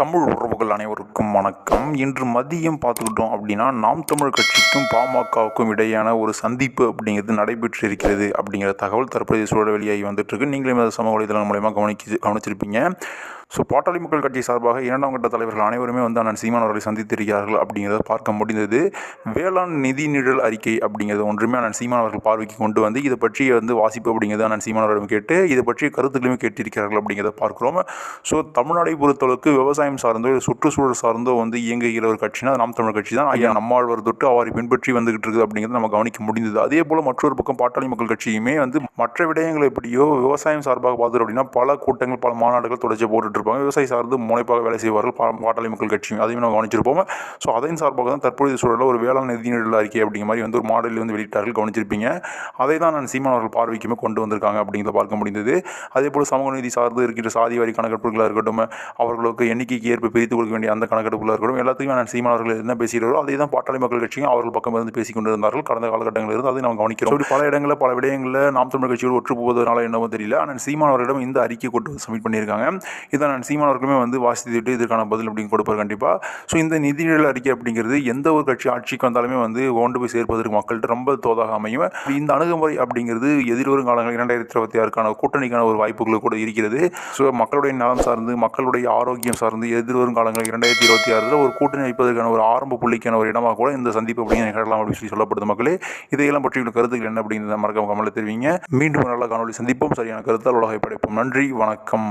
தமிழ் உறவுகள் அனைவருக்கும் வணக்கம். இன்று மதியம் பார்த்துக்கிட்டோம் அப்படின்னா நாம் தமிழ் கட்சிக்கும் பாமகவுக்கும் இடையான ஒரு சந்திப்பு அப்படிங்கிறது நடைபெற்று இருக்கிறது அப்படிங்கிற தகவல் தற்போதைய சூழல் வெளியாகி வந்துட்டு இருக்கு. நீங்களும் அதை சமூக வலைதளம் மூலயமா கவனிச்சு கவனிச்சிருப்பீங்க. ஸோ பாட்டாளி மக்கள் கட்சி சார்பாக இரண்டாம் கட்ட தலைவர்கள் அனைவருமே வந்து அண்ணன் சீமான் அவர்களை சந்தித்திருக்கிறார்கள் அப்படிங்கிறத பார்க்க முடிந்தது. வேளாண் நிதி நிழல் அறிக்கை அப்படிங்கிறது ஒன்றுமே அண்ணன் சீமான் அவர்கள் பார்வைக்கு கொண்டு வந்து இதை பற்றி வந்து வாசிப்பு அப்படிங்கிறது அண்ணன் சீமான் அவர்களும் கேட்டு இதை பற்றிய கருத்துக்களையும் கேட்டிருக்கிறார்கள் அப்படிங்கிறத பார்க்குறோம். ஸோ தமிழ்நாடை பொறுத்தளவுக்கு விவசாயம் சார்ந்தோ இல்லை சுற்றுச்சூழல் சார்ந்தோ வந்து இயங்குகிற ஒரு கட்சினா நாம் தமிழ் கட்சி தான். ஐயா நம்மாழ்வர் தொட்டு அவரை பின்பற்றி வந்துகிட்டு இருக்குது அப்படிங்கிறத நம்ம கவனிக்க முடிந்தது. அதே போல் மற்றொரு பக்கம் பாட்டாளி மக்கள் கட்சியுமே வந்து மற்ற விடயங்கள் எப்படியோ விவசாயம் சார்பாக பார்த்துட்டு அப்படின்னா பல கூட்டங்கள் பல மாநாடுகள் தொடர்ச்சி போட்டுட்டு இருப்பாங்க விவசாய சார்ந்து முனைப்பாக வேலை செய்வார்கள். பா- பாட்டாளி மக்கள் கட்சியும் அதையும் நம்ம கவனிச்சிருப்போம். ஸோ அதன் சார்பாக தான் தற்போதைய சூழலில் ஒரு வேளாண் நிதி நிழல் அறிக்கை அப்படிங்கிற மாதிரி வந்து ஒரு மாடலில் வந்து வெளியிட்டார்கள். கவனிச்சிருப்பீங்க. அதை தான் நான் சீமான் அவர்கள் பார்வைக்குமே கொண்டு வந்திருக்காங்க அப்படிங்கிறத பார்க்க முடிந்தது. அதே போல் சமூக நீதி சார்ந்து இருக்கிற சாதி வாரி கணக்கெடுப்புகளாக இருக்கட்டும் அவர்களுக்கு எண்ணிக்கைக்கு ஏற்ப பிரித்து கொடுக்க வேண்டிய அந்த கணக்கெடுப்புகளாக இருக்கட்டும் எல்லாத்தையும் நான் சீமான் அவர்கள் என்ன பேசுகிறாரோ அதை தான் பாட்டாளி மக்கள் கட்சியும் அவர்கள் பக்கம் இருந்து பேசிக் கொண்டிருந்தார்கள் கடந்த காலகட்டங்களில் இருந்து அதை நாம் கவனிக்கிறோம். இப்படி பல இடங்களில் பல விடயங்களில் நாம் தமிழ் கட்சியோடு ஒற்று போவதனால என்னவோ தெரியல. ஆனால் சீமான் அவர்களிடம் இந்த அறிக்கை கொண்டு சப்மிட் பண்ணியிருக்காங்க. இதை நான் சீமான் அவர்களுமே வந்து வாசித்துட்டு இதற்கான பதில் அப்படின்னு கொடுப்பார் கண்டிப்பாக ஸோ இந்த நிதிநிலை அறிக்கை அப்படிங்கிறது எந்த ஒரு கட்சி ஆட்சிக்கு வந்தாலுமே வந்து கொண்டு போய் சேர்ப்பதற்கு மக்கள்கிட்ட ரொம்ப தோதாக அமையும். இந்த அணுகுமுறை அப்படிங்கிறது எதிர்வரும் காலங்கள் இரண்டாயிரத்தி இருபத்தி ஆறுக்கான கூட்டணிக்கான ஒரு வாய்ப்புகள் கூட இருக்கிறது. ஸோ மக்களுடைய நலம் சார்ந்து மக்களுடைய ஆரோக்கியம் சார்ந்து எதிர்வரும் காலங்கள் இரண்டாயிரத்தி இருபத்தி ஆறில் ஒரு கூட்டணி வைப்பதற்கான ஒரு ஆரம்ப புள்ளிக்கான ஒரு இடமாக கூட இந்த சந்திப்பு அப்படிங்கிற நிகழலாம் அப்படின்னு சொல்லி சொல்லப்படுது மக்களே. இதையெல்லாம் பற்றி உங்கள் கருத்துக்கள் என்ன அப்படிங்கிறத மறக்காம கமலை தெரிவிங்க. மீண்டும் நல்ல காணொலி சந்திப்போம். சரியான கருத்தால் உலகை படைப்போம். நன்றி. வணக்கம்.